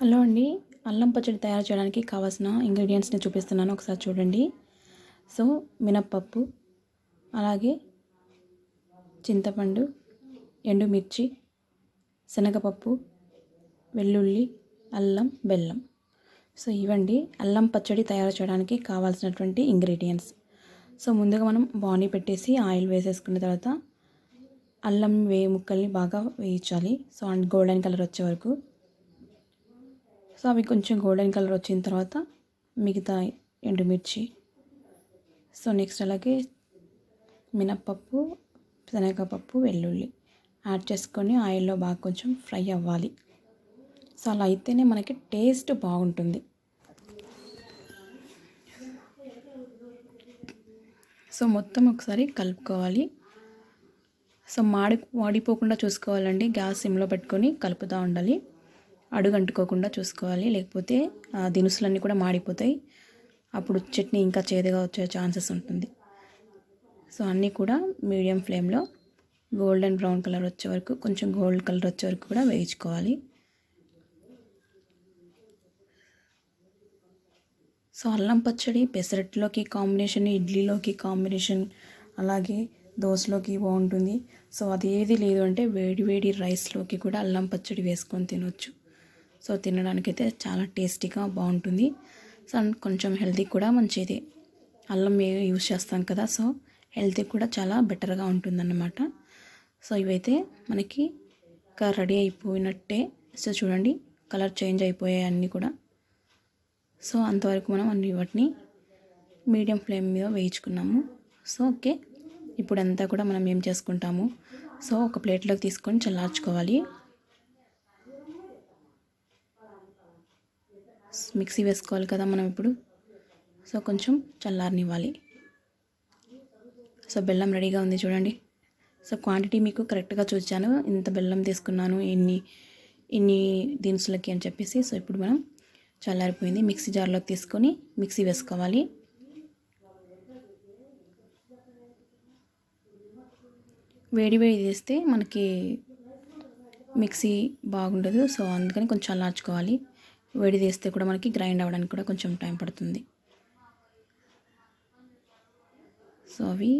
Hello అండి అల్లం పచ్చడి తయారు చేయడానికి కావాల్సిన ఇంగ్రీడియంట్స్ని చూపిస్తున్నాను. ఒకసారి చూడండి. సో మినప్పప్పు అలాగే చింతపండు ఎండుమిర్చి శనగపప్పు వెల్లుల్లి అల్లం బెల్లం. సో ఇవండి అల్లం పచ్చడి తయారు చేయడానికి కావాల్సినటువంటి ఇంగ్రీడియంట్స్. సో ముందుగా మనం బాణీ పెట్టేసి ఆయిల్ వేసేసుకున్న తర్వాత అల్లం వే ముక్కల్ని బాగా వేయించాలి. సో అండ్ గోల్డెన్ కలర్ వచ్చే వరకు సో అవి కొంచెం గోల్డెన్ కలర్ వచ్చిన తర్వాత మిగతా ఎండుమిర్చి. సో నెక్స్ట్ అలాగే మినప్పప్పు శనగపప్పు వెల్లుల్లి యాడ్ చేసుకొని ఆయిల్లో బాగా కొంచెం ఫ్రై అవ్వాలి. సో అలా అయితేనే మనకి టేస్ట్ బాగుంటుంది. సో మొత్తం ఒకసారి కలుపుకోవాలి. సో మాడి మాడిపోకుండా చూసుకోవాలండి. గ్యాస్ సిమ్లో పెట్టుకొని కలుపుతూ ఉండాలి. అడుగు అంటుకోకుండా చూసుకోవాలి. లేకపోతే ఆ దినుసులన్నీ కూడా మాడిపోతాయి. అప్పుడు చట్నీ ఇంకా చేదుగా వచ్చే ఛాన్సెస్ ఉంటుంది. సో అన్నీ కూడా మీడియం ఫ్లేమ్లో గోల్డెన్ బ్రౌన్ కలర్ వచ్చే వరకు కొంచెం గోల్డ్ కలర్ వచ్చే వరకు కూడా వేయించుకోవాలి. సో అల్లం పచ్చడి పెసరట్లోకి కాంబినేషన్ ఇడ్లీలోకి కాంబినేషన్ అలాగే దోశలోకి బాగుంటుంది. సో అది ఏది లేదు అంటే వేడి వేడి రైస్లోకి కూడా అల్లం పచ్చడి వేసుకొని తినొచ్చు. సో తినడానికైతే చాలా టేస్టీగా బాగుంటుంది. సో అండ్ కొంచెం హెల్తీ కూడా మంచిది. అల్లం యూజ్ చేస్తాం కదా సో హెల్తీ కూడా చాలా బెటర్గా ఉంటుందన్నమాట. సో ఇవైతే మనకి ఇంకా రెడీ అయిపోయినట్టే. సో చూడండి కలర్ చేంజ్ అయిపోయాయి అన్నీ కూడా. సో అంతవరకు మనం అన్ని వాటిని మీడియం ఫ్లేమ్ మీద వేయించుకున్నాము. సో ఓకే ఇప్పుడు అంతా కూడా మనం ఏం చేసుకుంటాము? సో ఒక ప్లేట్లోకి తీసుకొని చల్లార్చుకోవాలి. మిక్సీ వేసుకోవాలి కదా మనం ఇప్పుడు. సో కొంచెం చల్లారనివ్వాలి. సో బెల్లం రెడీగా ఉంది చూడండి. సో క్వాంటిటీ మీకు కరెక్ట్గా చూచాను. ఇంత బెల్లం తీసుకున్నాను ఇన్ని ఇన్ని దినుసులకి అని చెప్పేసి. సో ఇప్పుడు మనం చల్లారిపోయింది. మిక్సీ జార్లోకి తీసుకొని మిక్సీ వేసుకోవాలి. వేడి వేడి చేస్తే మనకి మిక్సీ బాగుండదు. సో అందుకని కొంచెం చల్లార్చుకోవాలి. వేడి చేస్తే కూడా మనకి గ్రైండ్ అవ్వడానికి కూడా కొంచెం టైం పడుతుంది. సో అవి